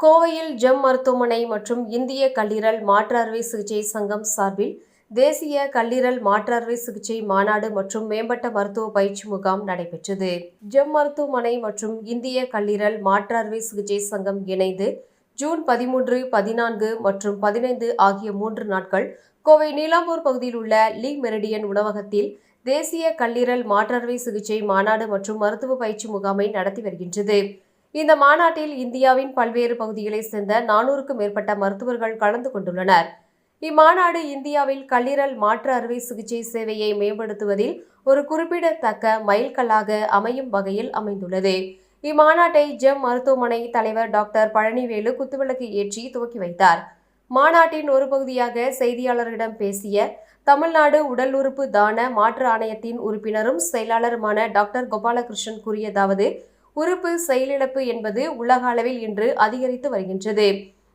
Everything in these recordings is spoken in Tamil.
கோவையில் ஜெம் மருத்துவமனை மற்றும் இந்திய கல்லீரல் மாற்று அறுவை சிகிச்சை சங்கம் சார்பில் தேசிய கல்லீரல் மாற்று அறுவை சிகிச்சை மாநாடு மற்றும் மேம்பட்ட மருத்துவ பயிற்சி முகாம் நடைபெற்றது. ஜெம் மருத்துவமனை மற்றும் இந்திய கல்லீரல் மாற்று அறுவை சிகிச்சை சங்கம் இணைந்து ஜூன் பதிமூன்று பதினான்கு மற்றும் பதினைந்து ஆகிய மூன்று நாட்கள் கோவை நீலாம்பூர் பகுதியில் உள்ள லீ மெரிடியன் உணவகத்தில் தேசிய கல்லீரல் மாற்றறுவை சிகிச்சை மாநாடு மற்றும் மருத்துவ பயிற்சி முகாமை நடத்தி வருகின்றது. இந்த மாநாட்டில் இந்தியாவின் பல்வேறு பகுதிகளைச் சேர்ந்த நானூறுக்கும் மேற்பட்ட மருத்துவர்கள் கலந்து கொண்டுள்ளனர். இம்மாநாடு இந்தியாவில் கல்லீரல் மாற்று அறுவை சிகிச்சை சேவையை மேம்படுத்துவதில் ஒரு குறிப்பிடத்தக்க மைல்கல்லாக அமையும் வகையில் அமைந்துள்ளது. இம்மாநாட்டை ஜெம் மருத்துவமனை தலைவர் டாக்டர் பழனிவேலு குத்துவிளக்கு ஏற்றி துவக்கி வைத்தார். மாநாட்டின் ஒரு பகுதியாக செய்தியாளர்களிடம் பேசிய தமிழ்நாடு உடல் உறுப்பு தான மாற்று ஆணையத்தின் உறுப்பினரும் செயலாளருமான டாக்டர் கோபாலகிருஷ்ணன் கூறியதாவது உறுப்பு செயலிழப்பு என்பது உலக அளவில் இன்று அதிகரித்து வருகின்றது.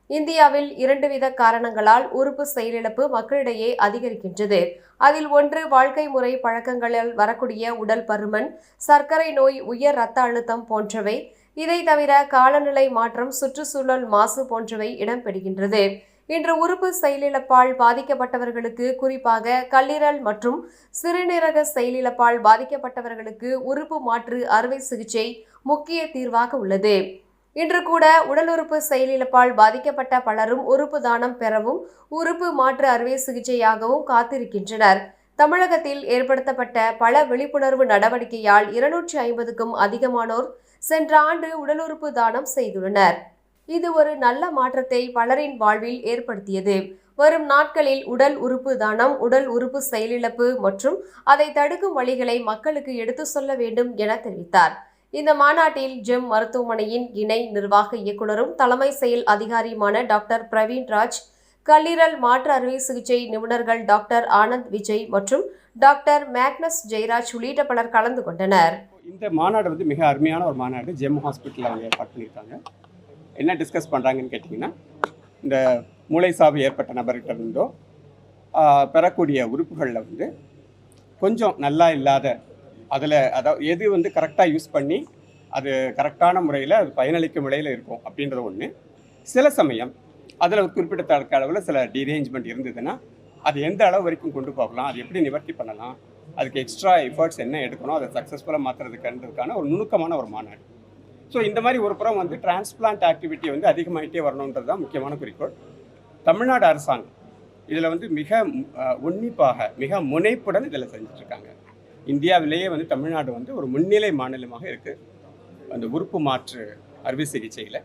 இந்தியாவில் இரண்டு வித காரணங்களால் உறுப்பு செயலிழப்பு மக்களிடையே அதிகரிக்கின்றது. அதில் ஒன்று வாழ்க்கை முறை பழக்கங்களால் வரக்கூடிய உடல் பருமன் சர்க்கரை நோய் உயர் இரத்த அழுத்தம் போன்றவை. இதை தவிர காலநிலை மாற்றம் சுற்றுச்சூழல் மாசு போன்றவை இடம்பெறுகின்றது. இன்று உறுப்பு செயலிழப்பால் பாதிக்கப்பட்டவர்களுக்கு குறிப்பாக கல்லீரல் மற்றும் சிறுநீரக செயலிழப்பால் பாதிக்கப்பட்டவர்களுக்கு உறுப்பு மாற்று அறுவை சிகிச்சை முக்கிய தீர்வாக உள்ளது. இன்று கூட உடல் உறுப்பு செயலிழப்பால் பாதிக்கப்பட்ட பலரும் உறுப்பு தானம் பெறவும் உறுப்பு மாற்று அறுவை சிகிச்சையாகவும் காத்திருக்கின்றனர். தமிழகத்தில் ஏற்படுத்தப்பட்ட பல விழிப்புணர்வு நடவடிக்கையால் இருநூற்றி ஐம்பதுக்கும் அதிகமானோர் சென்ற ஆண்டு உடல் உறுப்பு தானம் செய்துள்ளனர். இது ஒரு நல்ல மாற்றத்தை பலரின் வாழ்வில் ஏற்படுத்தியது. வரும் நாட்களில் உடல் உறுப்பு தானம் உடல் உறுப்பு செயலிழப்பு மற்றும் அதை தடுக்கும் வழிகளை மக்களுக்கு எடுத்து சொல்ல வேண்டும் என தெரிவித்தார். இந்த மாநாட்டில் ஜெம் மருத்துவமனையின் இணை நிர்வாக இயக்குனரும் தலைமை செயல் அதிகாரியுமான டாக்டர் பிரவீன் ராஜ் கல்லீரல் மாற்று அறுவை சிகிச்சை நிபுணர்கள் டாக்டர் ஆனந்த் விஜய் மற்றும் டாக்டர் மேக்னஸ் ஜெயராஜ் உள்ளிட்ட பலர் கலந்து கொண்டனர். இந்த மாநாடு வந்து மிக அருமையான ஒரு மாநாடு. ஜெம் ஹாஸ்பிட்டலில் அவங்க ஏற்பாடு பண்ணியிருக்காங்க. என்ன டிஸ்கஸ் பண்ணுறாங்கன்னு கேட்டிங்கன்னா இந்த மூளை சாவு ஏற்பட்ட நபர்கிட்ட இருந்தோ பெறக்கூடிய உறுப்புகளில் வந்து கொஞ்சம் நல்லா இல்லாத அதில் அதாவது எது வந்து கரெக்டாக யூஸ் பண்ணி அது கரெக்டான முறையில் அது பயனளிக்கும் முறையில் இருக்கும் அப்படின்றது ஒன்று சில சமயம் அதில் ஒரு குறிப்பிடத்தக்க அளவில் சில டிரேஞ்ச்மெண்ட் இருந்ததுன்னா அது எந்த அளவு வரைக்கும் கொண்டு போகலாம் அது எப்படி நிவர்த்தி பண்ணலாம் அதுக்கு எக்ஸ்ட்ரா எஃபர்ட்ஸ் என்ன எடுக்கணும் அதை சக்ஸஸ்ஃபுல்லாக மாற்றுறதுக்குன்றதுக்கான ஒரு நுணுக்கமான ஒரு மாநாடு. ஸோ இந்த மாதிரி ஒரு புறம் வந்து டிரான்ஸ்பிளான்ட் ஆக்டிவிட்டி வந்து அதிகமாகிட்டே வரணுன்றது தான் முக்கியமான குறிக்கோள். தமிழ்நாடு அரசாங்கம் இதில் வந்து மிக உன்னிப்பாக மிக முனைப்புடன் இதில் செஞ்சுட்ருக்காங்க. இந்தியாவிலேயே வந்து தமிழ்நாடு வந்து ஒரு முன்னிலை மாநிலமாக இருக்குது அந்த உறுப்பு மாற்று அறுவை சிகிச்சையில்.